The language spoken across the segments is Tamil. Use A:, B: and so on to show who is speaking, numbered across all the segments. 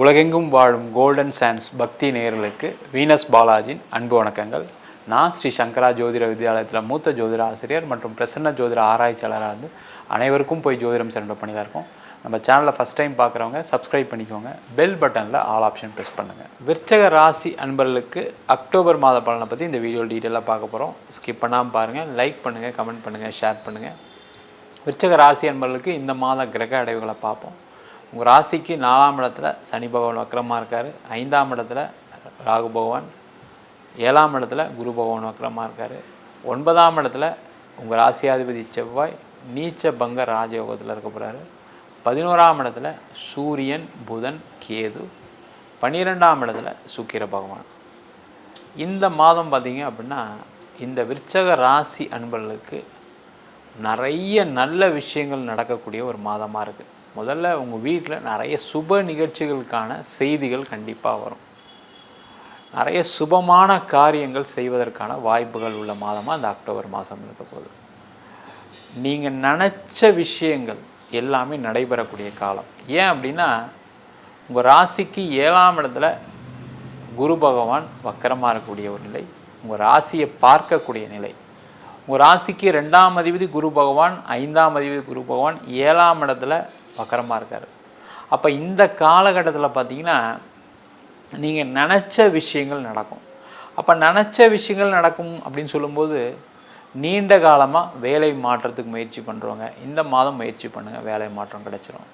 A: உலகெங்கும் வாழும் கோல்டன் சான்ஸ் பக்தி நேர்களுக்கு வீனஸ் பாலாஜின் அன்பு வணக்கங்கள். நான் ஸ்ரீ சங்கரா ஜோதிட வித்யாலயத்தில் மூத்த ஜோதிட ஆசிரியர் மற்றும் பிரசன்ன ஜோதிட ஆராய்ச்சியாளராக இருந்து அனைவருக்கும் போய் ஜோதிடம் சென்ற பண்ணி தான் இருக்கோம். நம்ம சேனலில் ஃபஸ்ட் டைம் பார்க்குறவங்க சப்ஸ்கிரைப் பண்ணிக்கோங்க. பெல் பட்டனில் ஆல் ஆப்ஷன் ப்ரெஸ் பண்ணுங்கள் விற்சக ராசி அன்பர்களுக்கு அக்டோபர் மாத பலனை பற்றி இந்த வீடியோ டீட்டெயிலாக பார்க்க போகிறோம் ஸ்கிப் பண்ணாமல் பாருங்கள் லைக் பண்ணுங்கள் கமெண்ட் பண்ணுங்கள் ஷேர் பண்ணுங்கள் விற்சக ராசி அன்பர்களுக்கு இந்த மாத கிரக அடைவுகளை பார்ப்போம். உங்கள் ராசிக்கு நாலாம் இடத்துல சனி பகவான் வக்கரமாக இருக்கார். ஐந்தாம் இடத்துல ராகு பகவான் ஏழாம் இடத்துல குரு பகவான் வக்கரமாக இருக்கார். ஒன்பதாம் இடத்துல உங்கள் ராசியாதிபதி செவ்வாய் நீச்ச பங்க ராஜயோகத்தில் இருக்க போகிறாரு பதினோராம் இடத்துல சூரியன் புதன் கேது. பன்னிரெண்டாம் இடத்துல சுக்கிர பகவான். இந்த மாதம் பார்த்திங்க அப்படின்னா இந்த விருச்சக ராசி அன்பர்களுக்கு நிறைய நல்ல விஷயங்கள் நடக்கக்கூடிய ஒரு மாதமாக இருக்குது முதல்ல உங்கள் வீட்டில் நிறைய சுப நிகழ்ச்சிகளுக்கான செய்திகள் கண்டிப்பாக வரும். நிறைய சுபமான காரியங்கள் செய்வதற்கான வாய்ப்புகள் உள்ள மாதமாக இந்த அக்டோபர் மாதம் இருக்க போகுது. நீங்கள் நினச்ச விஷயங்கள் எல்லாமே நடைபெறக்கூடிய காலம். ஏன் அப்படின்னா உங்கள் ராசிக்கு ஏழாம் இடத்துல குரு பகவான் வக்கரமாக இருக்கக்கூடிய ஒரு நிலை உங்கள் ராசியை பார்க்கக்கூடிய நிலை. உங்கள் ராசிக்கு ரெண்டாம் அதிபதி குரு பகவான் ஐந்தாம் அதிபதி குரு பகவான் ஏழாம் இடத்துல வக்கரமாக இருக்கார். அப்போ இந்த காலகட்டத்தில் பார்த்தீங்கன்னா நீங்கள் நினச்ச விஷயங்கள் நடக்கும். அப்போ நினச்ச விஷயங்கள் நடக்கும் அப்படின்னு சொல்லும்போது நீண்ட காலமாக வேலை மாற்றத்துக்கு முயற்சி பண்ணுறவங்க இந்த மாதம் முயற்சி பண்ணுங்கள் வேலை மாற்றம் கிடைச்சிரும்.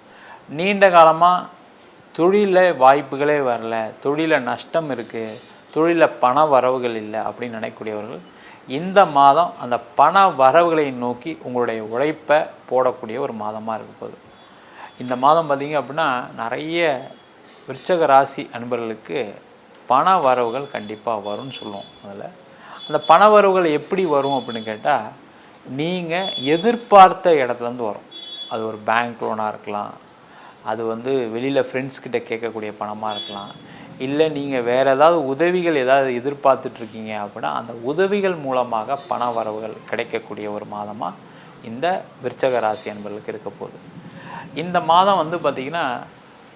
A: நீண்ட காலமாக தொழிலில் வாய்ப்புகளே வரல தொழிலில் நஷ்டம் இருக்குது தொழிலில் பண வரவுகள் இல்லை அப்படின்னு நினைக்கக்கூடியவர்கள் இந்த மாதம் அந்த பண வரவுகளை நோக்கி உங்களுடைய உழைப்பை போடக்கூடிய ஒரு மாதமாக இருக்க போகுது. இந்த மாதம் பார்த்திங்க அப்படின்னா நிறைய விருச்சக ராசி அன்பர்களுக்கு பண வரவுகள் கண்டிப்பாக வரும்னு சொல்லுவோம் அதில் அந்த பண வரவுகள் எப்படி வரும் அப்படின்னு கேட்டால் நீங்கள் எதிர்பார்த்த இடத்துலேருந்து வரும். அது ஒரு பேங்க் லோனாக இருக்கலாம். அது வந்து வெளியில் ஃப்ரெண்ட்ஸ்கிட்ட கேட்கக்கூடிய பணமாக இருக்கலாம். இல்லை நீங்கள் வேறு ஏதாவது உதவிகள் ஏதாவது எதிர்பார்த்துட்ருக்கீங்க அப்படின்னா அந்த உதவிகள் மூலமாக பண வரவுகள் கிடைக்கக்கூடிய ஒரு மாதமாக இந்த விருச்சக ராசி அன்பர்களுக்கு இருக்க போகுது. இந்த மாதம் வந்து பார்த்திங்கன்னா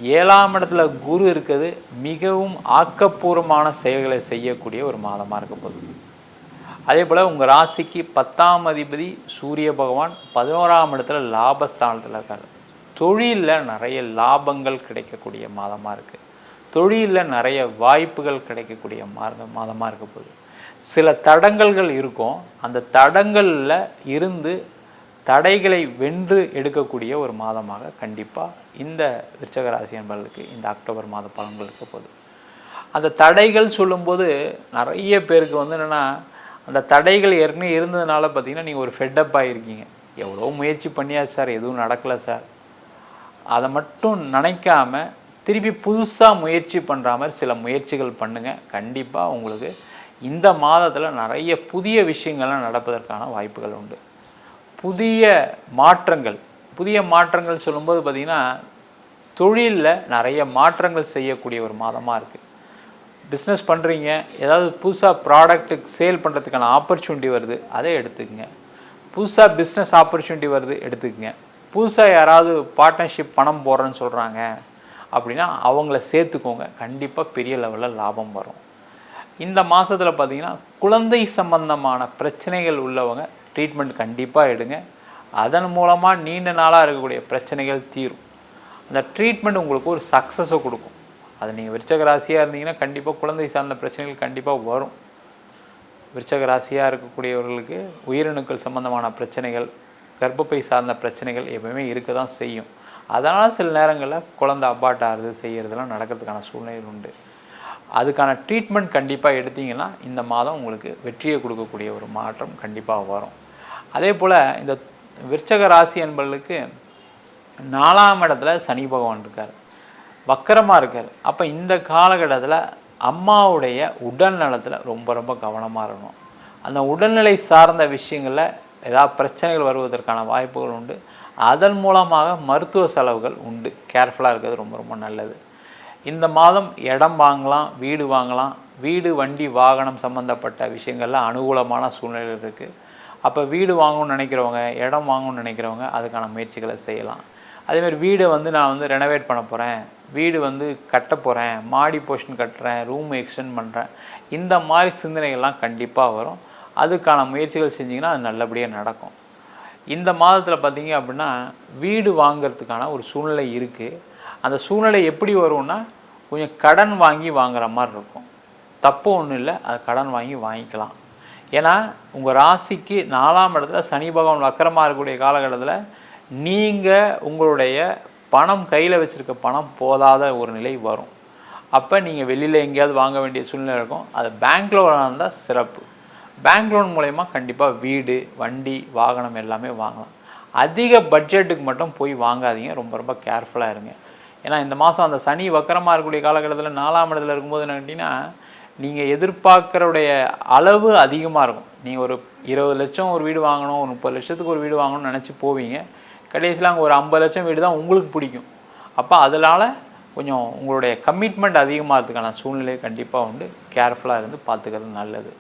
A: ஏழாம் இடத்துல குரு இருக்கிறது மிகவும் ஆக்கப்பூர்வமான செயல்களை செய்யக்கூடிய ஒரு மாதமாக இருக்க போகுது. அதே போல் உங்கள் ராசிக்கு பத்தாம் அதிபதி சூரிய பகவான் பதினோராம் இடத்துல லாபஸ்தானத்தில் இருக்கார். தொழிலில் நிறைய லாபங்கள் கிடைக்கக்கூடிய மாதமாக இருக்குது தொழிலில் நிறைய வாய்ப்புகள் கிடைக்கக்கூடிய மாத மாதமாக இருக்க போகுது. சில தடங்கல்கள் இருக்கும். அந்த தடங்களில் இருந்து தடைகளை வென்று எடுக்கக்கூடிய ஒரு மாதமாக கண்டிப்பாக இந்த விருச்சக ராசி என்பவர்களுக்கு இந்த அக்டோபர் மாத பலன்கள் இருக்க போகுது. அந்த தடைகள் சொல்லும்போது நிறைய பேருக்கு வந்து என்னென்னா அந்த தடைகள் ஏற்கனவே இருந்ததுனால பார்த்தீங்கன்னா நீங்கள் ஒரு ஃபெட்டப் ஆகிருக்கீங்க எவ்வளோ முயற்சி பண்ணியாச்சு சார் எதுவும் நடக்கலை சார். அதை மட்டும் நினைக்காம திருப்பி புதுசாக முயற்சி பண்ணுற மாதிரி சில முயற்சிகள் பண்ணுங்கள் கண்டிப்பாக உங்களுக்கு இந்த மாதத்தில் நிறைய புதிய விஷயங்கள்லாம் நடப்பதற்கான வாய்ப்புகள் உண்டு. புதிய மாற்றங்கள். புதிய மாற்றங்கள் சொல்லும்போது பார்த்திங்கன்னா தொழிலில் நிறைய மாற்றங்கள் செய்யக்கூடிய ஒரு மாதமாக இருக்குது பிஸ்னஸ் பண்ணுறீங்க ஏதாவது புதுசாக ப்ராடக்ட்டுக்கு சேல் பண்ணுறதுக்கான ஆப்பர்ச்சுனிட்டி வருது அதை எடுத்துக்கங்க. புதுசாக பிஸ்னஸ் ஆப்பர்ச்சுனிட்டி வருது எடுத்துக்கங்க. புதுசாக யாராவது பார்ட்னர்ஷிப் பணம் போடுறேன்னு சொல்கிறாங்க அப்படின்னா அவங்கள சேர்த்துக்கோங்க. கண்டிப்பாக பெரிய லெவலில் லாபம் வரும். இந்த மாதத்தில் பார்த்திங்கன்னா குழந்தை சம்பந்தமான பிரச்சனைகள் உள்ளவங்க ட்ரீட்மெண்ட் கண்டிப்பாக எடுங்க. அதன் மூலமாக நீண்ட நாளாக இருக்கக்கூடிய பிரச்சனைகள் தீரும். அந்த ட்ரீட்மெண்ட் உங்களுக்கு ஒரு சக்ஸஸை கொடுக்கும். அது நீங்கள் விருச்சக ராசியாக இருந்தீங்கன்னா கண்டிப்பாக குழந்தை சார்ந்த பிரச்சனைகள் கண்டிப்பாக வரும். விருச்சக ராசியாக இருக்கக்கூடியவர்களுக்கு உயிரணுக்கள் சம்பந்தமான பிரச்சனைகள் கர்ப்பப்பை சார்ந்த பிரச்சனைகள் எப்பவுமே இருக்க தான் செய்யும். அதனால் சில நேரங்களில் குழந்தை அப்பாட் ஆகுது செய்கிறதுலாம் நடக்கிறதுக்கான சூழ்நிலை உண்டு. அதுக்கான ட்ரீட்மெண்ட் கண்டிப்பாக எடுத்தீங்கன்னா இந்த மாதம் உங்களுக்கு வெற்றியை கொடுக்கக்கூடிய ஒரு மாற்றம் கண்டிப்பாக வரும். அதே போல் இந்த விருச்சக ராசி என்பவர்களுக்கு நாலாம் இடத்துல சனி பகவான் இருக்கார். வக்கரமாக இருக்கார். அப்போ இந்த காலகட்டத்தில் அம்மாவுடைய உடல் நலத்தில் ரொம்ப ரொம்ப கவனமாக இருக்கணும். அந்த உடல்நிலை சார்ந்த விஷயங்களில் ஏதாவது பிரச்சனைகள் வருவதற்கான வாய்ப்புகள் உண்டு. அதன் மூலமாக மருத்துவ செலவுகள் உண்டு. கேர்ஃபுல்லாக இருக்கிறது ரொம்ப ரொம்ப நல்லது. இந்த மாதம் இடம் வாங்கலாம் வீடு வாங்கலாம். வீடு வண்டி வாகனம் சம்மந்தப்பட்ட விஷயங்கள்லாம் அனுகூலமான சூழ்நிலை இருக்குது அப்போ வீடு வாங்கணும்னு நினைக்கிறவங்க இடம் வாங்கணும்னு நினைக்கிறவங்க அதுக்கான முயற்சிகளை செய்யலாம். அதேமாதிரி வீடை வந்து நான் வந்து ரெனோவேட் பண்ண போகிறேன் வீடு வந்து கட்ட போகிறேன் மாடி போர்ஷன் கட்டுறேன். ரூம் எக்ஸ்டெண்ட் பண்ணுறேன் இந்த மாதிரி சிந்தனைகள்லாம் கண்டிப்பாக வரும். அதுக்கான முயற்சிகள் செஞ்சிங்கன்னா அது நல்லபடியாக நடக்கும். இந்த மாதத்தில் பார்த்தீங்க அப்படின்னா வீடு வாங்கிறதுக்கான ஒரு சூழ்நிலை இருக்குது அந்த சூழ்நிலை எப்படி வரும்னா கொஞ்சம் கடன் வாங்கி வாங்குற மாதிரி இருக்கும். தப்பு ஒன்றும் இல்லை. அது கடன் வாங்கி வாங்கிக்கலாம். ஏன்னா உங்கள் ராசிக்கு நாலாம் இடத்துல சனி பகவான் வக்கரமாக இருக்கக்கூடிய காலகட்டத்தில் நீங்கள் உங்களுடைய பணம் கையில் வச்சுருக்க பணம் போதாத ஒரு நிலை வரும். அப்போ நீங்கள் வெளியில் எங்கேயாவது வாங்க வேண்டிய சூழ்நிலை இருக்கும். அது பேங்க் லோனாக இருந்தால் சிறப்பு. பேங்க் லோன் மூலயமா கண்டிப்பாக வீடு வண்டி வாகனம் எல்லாமே வாங்கலாம். அதிக பட்ஜெட்டுக்கு மட்டும் போய் வாங்காதீங்க. ரொம்ப ரொம்ப கேர்ஃபுல்லாக இருங்க. ஏன்னா இந்த மாதம் அந்த சனி வக்கரமாக இருக்கக்கூடிய காலகட்டத்தில் நாலாம் இடத்துல இருக்கும்போது என்ன கேட்டிங்கன்னா நீங்கள் எதிர்பார்க்குறவுடைய அளவு அதிகமாக இருக்கும். நீங்கள் ஒரு இருபது லட்சம் ஒரு வீடு வாங்கணும் ஒரு முப்பது லட்சத்துக்கு ஒரு வீடு வாங்கணும்னு நினச்சி போவீங்க. கடைசியில் அங்கே ஒரு ஐம்பது லட்சம் வீடு தான் உங்களுக்கு பிடிக்கும். அப்போ அதனால் கொஞ்சம் உங்களுடைய கமிட்மெண்ட் அதிகமாகிறதுக்கான சூழ்நிலை கண்டிப்பாக உண்டு. கேர்ஃபுல்லாக இருந்து பார்த்துக்கிறது நல்லது.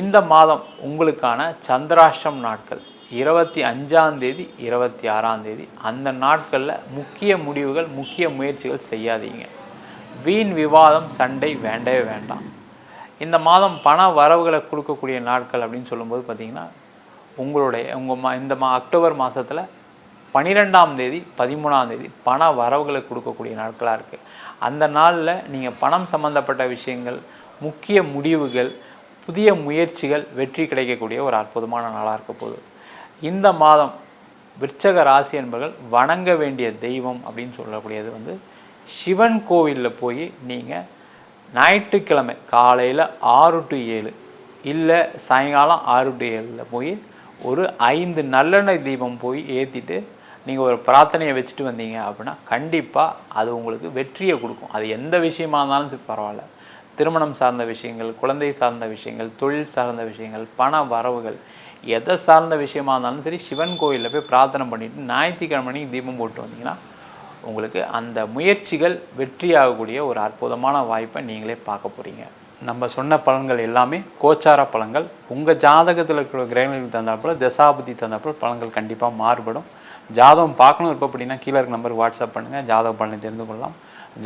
A: இந்த மாதம் உங்களுக்கான சந்திராஷ்டம் நாட்கள். இருபத்தி அஞ்சாந்தேதி இருபத்தி ஆறாம் தேதி. அந்த நாட்களில் முக்கிய முடிவுகள் முக்கிய முயற்சிகள் செய்யாதீங்க. வீண் விவாதம் சண்டை வேண்டவே வேண்டாம். இந்த மாதம் பண வரவுகளை கொடுக்கக்கூடிய நாட்கள் அப்படின்னு சொல்லும்போது பார்த்திங்கன்னா உங்களுடைய உங்கள் மா இந்த மா அக்டோபர் மாதத்தில் பன்னிரெண்டாம் தேதி பதிமூணாம் தேதி பண வரவுகளை கொடுக்கக்கூடிய நாட்களாக இருக்குது அந்த நாளில் நீங்கள் பணம் சம்மந்தப்பட்ட விஷயங்கள் முக்கிய முடிவுகள் புதிய முயற்சிகள் வெற்றி கிடைக்கக்கூடிய ஒரு அற்புதமான நாளாக இருக்க போகுது. இந்த மாதம் விற்சக ராசி என்பர்கள் வணங்க வேண்டிய தெய்வம் அப்படின்னு சொல்லக்கூடியது வந்து சிவன் கோவிலில் போய் நீங்கள் ஞாயிற்றுக்கிழமை காலையில் ஆறு டு ஏழு இல்லை சாயங்காலம் ஆறு டு ஏழில் போய் ஒரு ஐந்து நல்லெண்ணெய் தீபம் போய் ஏற்றிட்டு நீங்கள் ஒரு பிரார்த்தனையை வச்சுட்டு வந்தீங்க அப்படின்னா கண்டிப்பாக அது உங்களுக்கு வெற்றியை கொடுக்கும். அது எந்த விஷயமா இருந்தாலும் சரி பரவாயில்ல. திருமணம் சார்ந்த விஷயங்கள் குழந்தை சார்ந்த விஷயங்கள் தொழில் சார்ந்த விஷயங்கள் பண வரவுகள் எதை சார்ந்த விஷயமா இருந்தாலும் சரி சிவன் கோயிலில் போய் பிரார்த்தனை பண்ணிவிட்டு ஞாயிற்றுக்கிழமை தீபம் போட்டு வந்தீங்கன்னா உங்களுக்கு அந்த முயற்சிகள் வெற்றியாகக்கூடிய ஒரு அற்புதமான வாய்ப்பை நீங்களே பார்க்க போகிறீங்க நம்ம சொன்ன பலன்கள் எல்லாமே கோச்சார பலன்கள். உங்கள் ஜாதகத்தில் இருக்கிற கிரகங்களுக்கு தந்தாப்புல தசாபதி தந்தாப்புல பலன்கள் கண்டிப்பாக மாறுபடும். ஜாதகம் பார்க்கணும் இருப்போம் அப்படின்னா கீழே இருக்க நம்பருக்கு வாட்ஸ்அப் பண்ணுங்கள் ஜாதக பலனை தெரிந்து கொள்ளலாம்.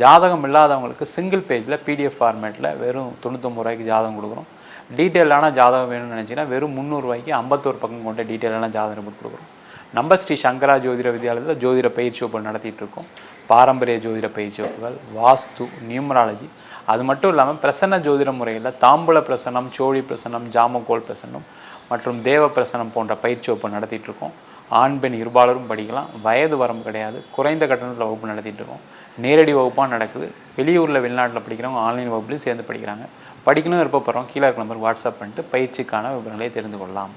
A: ஜாதகம் இல்லாதவங்களுக்கு சிங்கிள் பேஜில் பிடிஎஃப் ஃபார்மேட்டில் வெறும் தொண்ணூத்தொம்பது ரூபாய்க்கு ஜாதகம் கொடுக்குறோம். டீட்டெயிலான ஜாதகம் வேணும்னு நினச்சிங்கன்னா வெறும் முந்நூறுரூவாய்க்கு ஐம்பத்தோரு பக்கம் கொண்ட டீட்டெயிலான ஜாதகம் ரிப்போர்ட் கொடுக்குறோம். நம்ம ஸ்ரீ சங்கரா ஜோதிட வித்யாலயத்தில் ஜோதிட பயிற்சி வகுப்பு நடத்திட்டு இருக்கோம் பாரம்பரிய ஜோதிட பயிற்சி வகுப்புகள் வாஸ்து நியூமராலஜி. அது மட்டும் இல்லாமல் பிரசன்ன ஜோதிட முறையில் தாம்பூல பிரசனம் சோழி பிரசனம் ஜாமகோல் பிரசனம் மற்றும் தேவ பிரசனம் போன்ற பயிற்சி வகுப்பு நடத்திட்டு இருக்கோம் ஆண் பெண் இருபாலரும் படிக்கலாம். வயது வரம்பு கிடையாது. குறைந்த கட்டணத்தில் வகுப்பு நடத்திட்டு இருக்கோம் நேரடி வகுப்பாக நடக்குது. வெளியூரில் வெளிநாட்டில் படிக்கிறவங்க ஆன்லைன் வகுப்புலையும் சேர்ந்து படிக்கிறாங்க. படிக்கணும் விருப்பப்படுறோம் கீழே இருக்க நம்பர் வாட்ஸ்அப் பண்ணிட்டு பயிற்சிக்கான விவரங்களை தெரிந்து கொள்ளலாம்.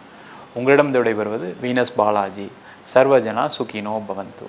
A: உங்களிடம் விடைபெறுவது வீனஸ் பாலாஜி. सर्वजना सुखिनो भवंतु